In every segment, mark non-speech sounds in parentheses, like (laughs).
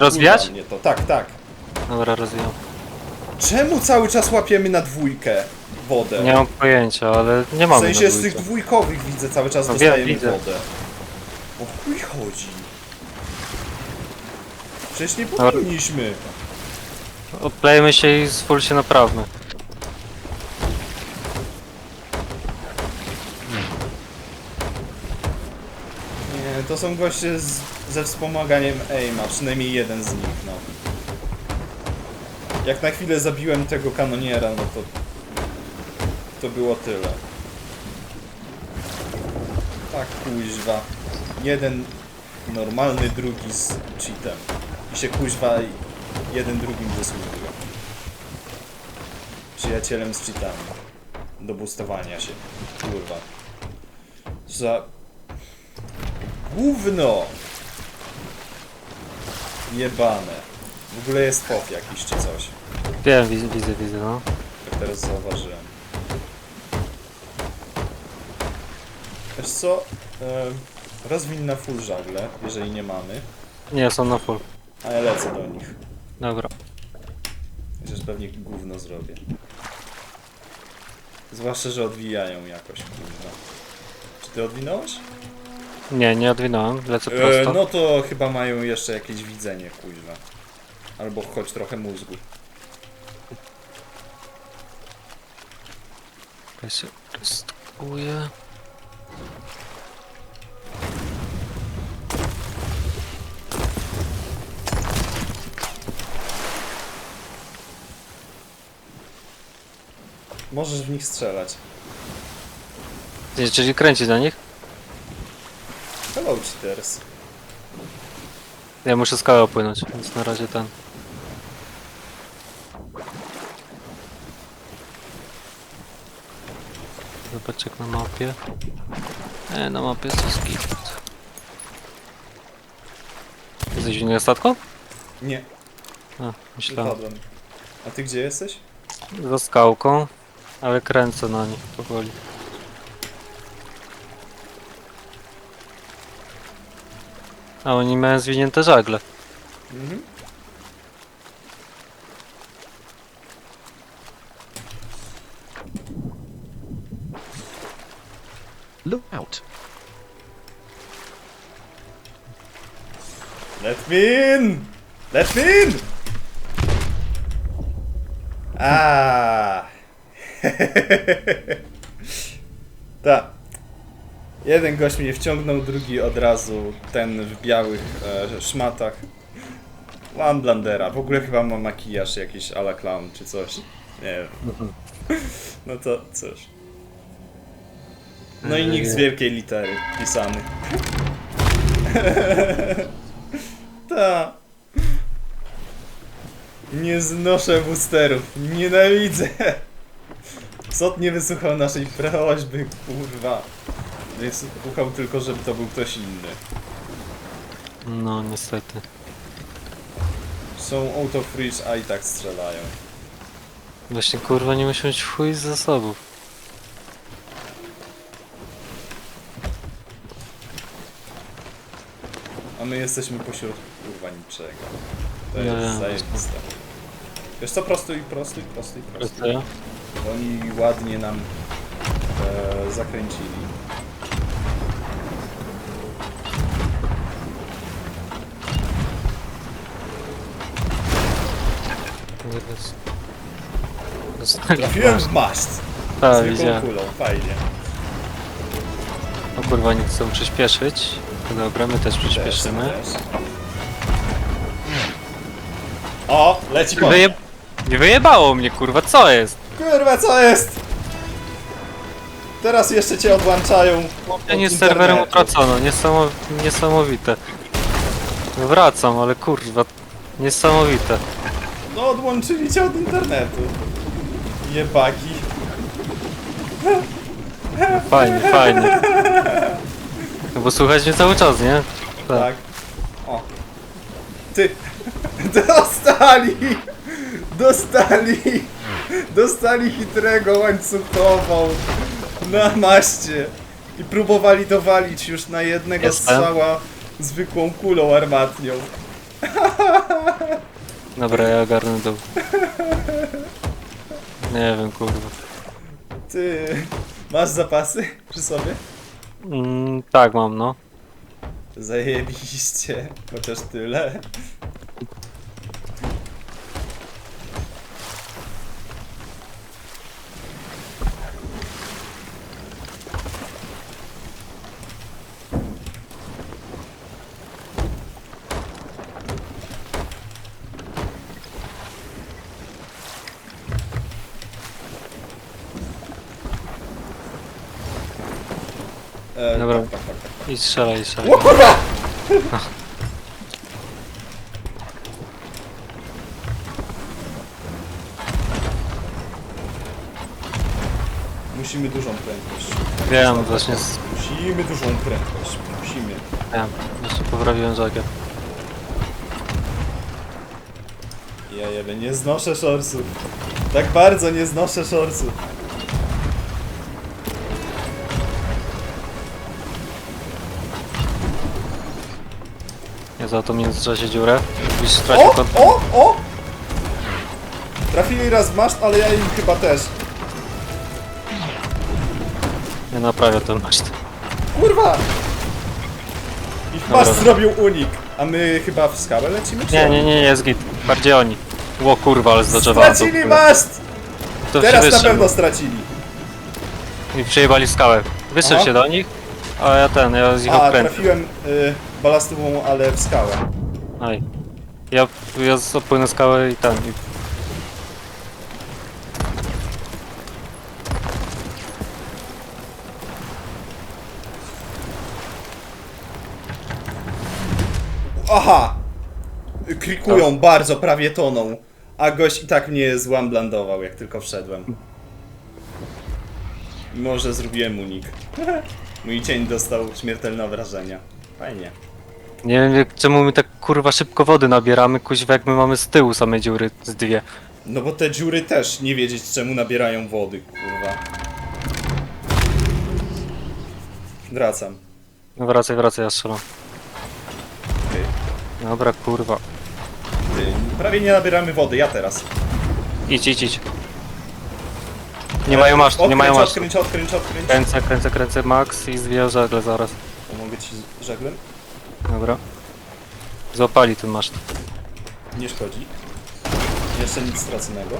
Rozwijać? Mnie to. Tak, tak. Dobra, rozwijam. Czemu cały czas łapiemy na dwójkę wodę? Nie mam pojęcia, ale nie w mamy sensie z tych dwójkowych widzę cały czas No wiem, dostajemy widzę. wodę. O chuj chodzi. Przecież nie powinniśmy. Odklejmy się i z full się naprawmy. Nie, to są goście z, ze wspomaganiem aima, przynajmniej jeden z nich, no. Jak na chwilę zabiłem tego kanoniera, no to... To było tyle. Tak, kuźwa. Jeden normalny, drugi z cheatem. I się kuźwa jeden drugim wysługuje. Przyjacielem z cheatami. Do boostowania się. Kurwa. Za... Gówno! Jebane. W ogóle jest pop jakiś czy coś. Wiem, widzę, widzę, widzę, no. Jak teraz zauważyłem. Wiesz co? Rozwiń na full żagle, jeżeli nie mamy. Nie, są na full. A ja lecę do nich. Dobra. Chociaż pewnie gówno zrobię. Zwłaszcza, że odwijają jakoś, kurwa. Czy ty odwinąłeś? Nie, nie odwinąłem, lecę E, prosto. no to chyba mają jeszcze jakieś widzenie, kuźwa. Albo choć trochę mózgu. Ja się. Możesz w nich strzelać. Nie, Czyli kręcić na nich? Cheaters. Ja muszę skałę opłynąć, więc na razie ten. Zobacz jak na mapie. E, na mapie jest skift. Jesteś w innym statku? Nie, A, myślałem. wypadłem. A ty gdzie jesteś? Za skałką, ale kręcę na nich powoli. A oni mają zwinięte żagle. Mhm. Look out. Let me in! Let me in! A. (laughs) Ta. Jeden gość mnie wciągnął, drugi od razu, ten w białych e, szmatach. Mam blandera. W ogóle chyba ma makijaż jakiś ala clown czy coś. Nie wiem. (laughs) No to cóż. No i nikt z wielkiej litery pisany. (laughs) Ta. Nie znoszę boosterów. Nienawidzę. Sot nie wysłuchał naszej prośby, kurwa. Wysłuchał tylko, żeby to był ktoś inny. No niestety. Są auto freeze, a i tak strzelają. Właśnie kurwa nie muszę mieć chuj z zasobów. A my jesteśmy pośrodku, kurwa, niczego. To jest wiem, zajebiste. Wiesz co, prostuj, prostuj, prostuj, prostuj. Prosto Oni ładnie nam e, zakręcili. Jest... Dostali Trafiłem w maszt. Tak, Zwykłą widziałem. kulą, fajnie. O kurwa, nie chcą przyspieszyć. Dobra, my też przyspieszymy. Też, też. O, leci po. Wyje... Nie wyjebało mnie kurwa, co jest? Kurwa, co jest? Teraz jeszcze cię odłączają. Ja nie z serwerem utracono, Niesamow... niesamowite. Wracam, ale kurwa, niesamowite. No, odłączyli cię od internetu. Jebaki. Fajnie, fajnie. No bo słuchać mnie cały czas, nie? Tak. O. Ty. (laughs) Dostali! Dostali! Dostali chytrego łańcuchową na maście. I próbowali dowalić już na jednego Jestem. strzała zwykłą kulą armatnią. (laughs) Dobra, ja ogarnę dół. Nie wiem, kurwa. Ty, masz zapasy przy sobie? Mm, tak mam, no. Zajebiście, chociaż tyle. E, Dobra. Tak, tak, tak, tak. I strzelaj, strzelaj. O kurwa! (laughs) Musimy dużą prędkość. Wiem, właśnie z... Musimy dużą prędkość. Musimy. Wiem, jeszcze poprawiłem żagier. Ja jebie, nie znoszę shortsów. Tak bardzo nie znoszę shortsów. Za to międzyczasie dziurę. Byś stracił O! O! O! Trafili raz w maszt, ale ja im chyba też. Nie naprawię ten maszt. Kurwa! Ich maszt dobra. zrobił unik. A my chyba w skałę lecimy? czy Nie, nie, nie, jest git. Bardziej oni. Ło kurwa, ale zdodżowałem. Stracili maszt! To Teraz na wyszedł. pewno stracili. I przejebali skałę. Wyszedł Aha. się do nich, a ja ten, ja z ich A, okręt. trafiłem y, balastową, ale w skałę. Aj. Ja, ja opłynę skałę i ten. I... Aha! Krikują bardzo, prawie toną. A gość i tak mnie złamblandował, jak tylko wszedłem. Mimo, że zrobiłem unik. (laughs) Mój cień dostał śmiertelne obrażenia. Fajnie. Nie wiem czemu my tak kurwa szybko wody nabieramy, kuźwa jak my mamy z tyłu same dziury z dwie. No bo te dziury też nie wiedzieć czemu nabierają wody, kurwa. Wracam. No wracaj, wracaj, ja strzelam. Ty, Dobra, kurwa. ty, prawie nie nabieramy wody, ja teraz. Idź, idź, idź. Nie mają masztu, nie mają masztu. Odkręć, odkręć, odkręć. Kręcę, kręcę, kręcę max i zwijał żagle zaraz. Pomogę ci z żaglem? Dobra. Złapali ten maszt. Nie szkodzi. Jeszcze nic straconego.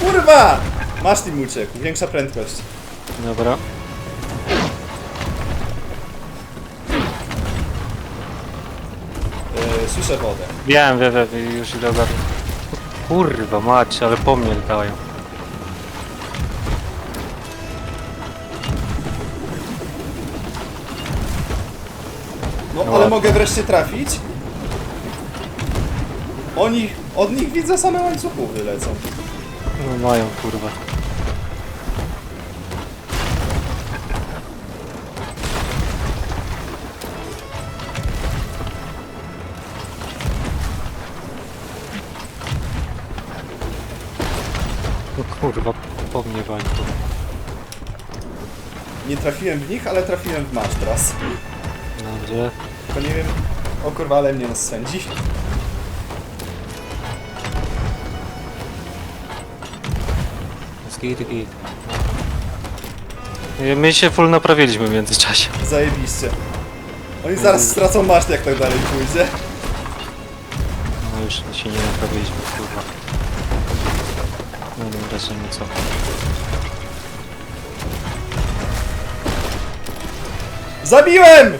Kurwa! Masz tym uciekł, większa prędkość. Dobra. Słyszę wodę. Wiem, wiem, wiem, już idę ogarnę. Kurwa mać, ale po mnie latają. No, No ale ładnie. mogę wreszcie trafić? Oni, od nich widzę same łańcuchy lecą. No mają kurwa. No kurwa, po mnie tu. Nie trafiłem w nich, ale trafiłem w maszt raz. Dobrze. Tylko nie wiem... O kurwa, ale mnie sędzi. Jest git, git. I My się full naprawiliśmy w międzyczasie. Zajebiście. Oni zaraz stracą maszt, jak tak dalej pójdzie. No już się nie naprawiliśmy, kurwa. Nie co. Zabiłem!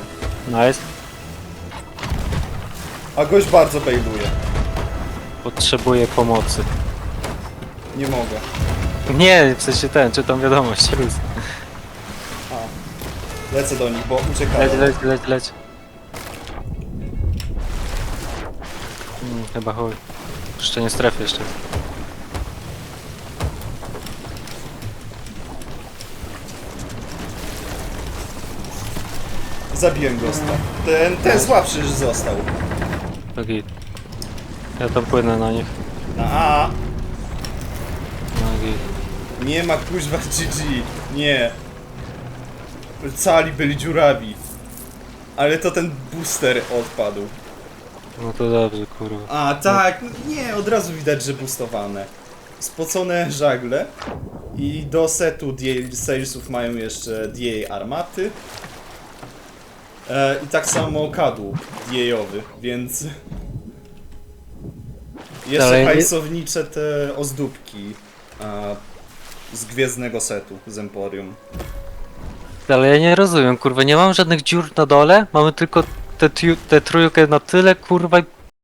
Nice. A gość bardzo bailuje. Potrzebuję pomocy. Nie mogę. Nie, w sensie ten, czytam wiadomość. (laughs) Lecę do nich, bo uciekają. Leć, leć, leć, leć. Hmm, chyba chuj. Jeszcze nie strefy jeszcze. Zabiłem gosta. Ten, ten słabszy już został. To git. Ja tam płynę na nich. A, GG. Nie ma kuźwa GG. Nie. Cali byli dziurawi. Ale to ten booster odpadł. No to dobrze, kurwa. A, tak, nie, od razu widać, że boostowane. Spocone żagle. I do setu DA salesów mają jeszcze DA armaty. E, I tak samo kadłub DA-owy, więc... Jeszcze Ale nie- hajsownicze te ozdóbki z gwiezdnego setu, z Emporium. Ale ja nie rozumiem, kurwa, nie mam żadnych dziur na dole, mamy tylko tę tę trójkę na tyle, kurwa, i